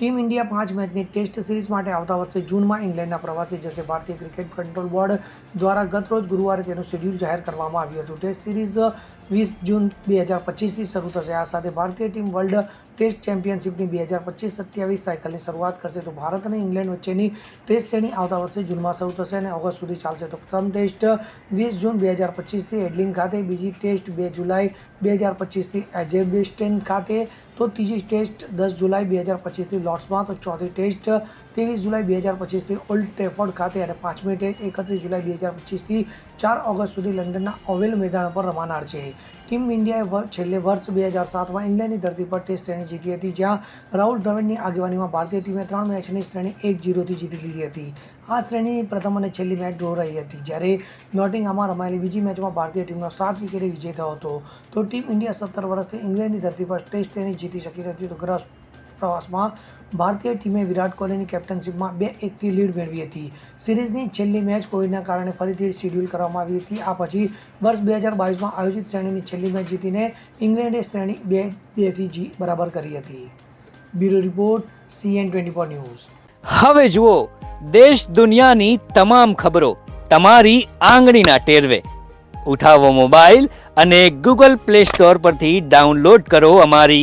Team India પાંચ મેચની test series માટે આવતા વર્ષે જૂનમાં ઇંગ્લેન્ડના પ્રવાસે જશે ભારતીય ક્રિકેટ કંટ્રોલ બોર્ડ દ્વારા ગતરોજ ગુરુવારે તેનું શેડ્યુલ જાહેર કરવામાં આવ્યું હતું. ટેસ્ટ સિરીઝ વીસ જૂન બે હજાર પચીસથી શરૂ થશે. આ સાથે ભારતીય ટીમ વર્લ્ડ ટેસ્ટ ચેમ્પિયનશિપની બે હજાર પચીસ સત્યાવીસ સાયકલની શરૂઆત કરશે તો ભારત અને ઇંગ્લેન્ડ વચ્ચેની ટેસ્ટ શ્રેણી આવતા વર્ષે જૂનમાં શરૂ થશે અને ઓગસ્ટ સુધી ચાલશે. તો પ્રથમ ટેસ્ટ વીસ જૂન બે હજાર પચીસથી એડલિંગ ખાતે, બીજી ટેસ્ટ બે જુલાઈ બે હજાર પચીસથી એજેબિસ્ટેન ખાતે, તો ત્રીજી ટેસ્ટ દસ જુલાઈ બે હજાર પચીસથી લોર્ડ્સમાં, તો ચોથી ટેસ્ટ ત્રેવીસ જુલાઈ બે હજાર પચીસથી ઓલ્ડ ટ્રેફર્ડ ખાતે અને પાંચમી ટેસ્ટ એકત્રીસ જુલાઈ બે હજાર પચીસથી ચાર ઓગસ્ટ સુધી લંડનના ઓવેલ મેદાન પર રમાનાર છે. ટીમ ઇન્ડિયાએ છેલ્લે વર્ષ બે હજાર સાતમાં ઇંગ્લેન્ડની ધરતી પર ટેસ્ટ શ્રેણી જીતી હતી, જ્યાં રાહુલ દ્રવિડની આગેવાનીમાં ભારતીય ટીમે ત્રણ મેચની શ્રેણી એક જીરોથી જીતી લીધી હતી. આ શ્રેણી પ્રથમ અને છેલ્લી મેચ ડ્રો રહી હતી. જ્યારે નોટિંગહામમાં રમાયેલી બીજી મેચમાં ભારતીય ટીમનો સાત વિકેટે વિજય થયો હતો. તો ટીમ ઇન્ડિયા સત્તર વર્ષથી ઇંગ્લેન્ડની ધરતી પર ટેસ્ટ શ્રેણી જીતી શકી નથી. તો ગ્રસ પ્રવાસમાં ભારતીય ટીમે વિરાટ કોહલીની કેપ્ટનશીપમાં બે એકથી લીડ મેળવી હતી. સિરીઝની છેલ્લી મેચ કોવિડના કારણે ફરીથી શેડ્યુલ કરવામાં આવી હતી. આ પછી વર્ષ બે હજાર બાવીસમાં આયોજિત શ્રેણીની છેલ્લી મેચ જીતીને ઇંગ્લેન્ડે શ્રેણી બે બેથી જી બરાબર કરી હતી. Bureau report, CN twenty four news. હવે જુઓ, દેશ દુનિયાની તમામ ખબરો તમારી આંગળીના ટેરવે. ઉઠાવો મોબાઈલ અને ગૂગલ પ્લે સ્ટોર પરથી ડાઉનલોડ કરો અમારી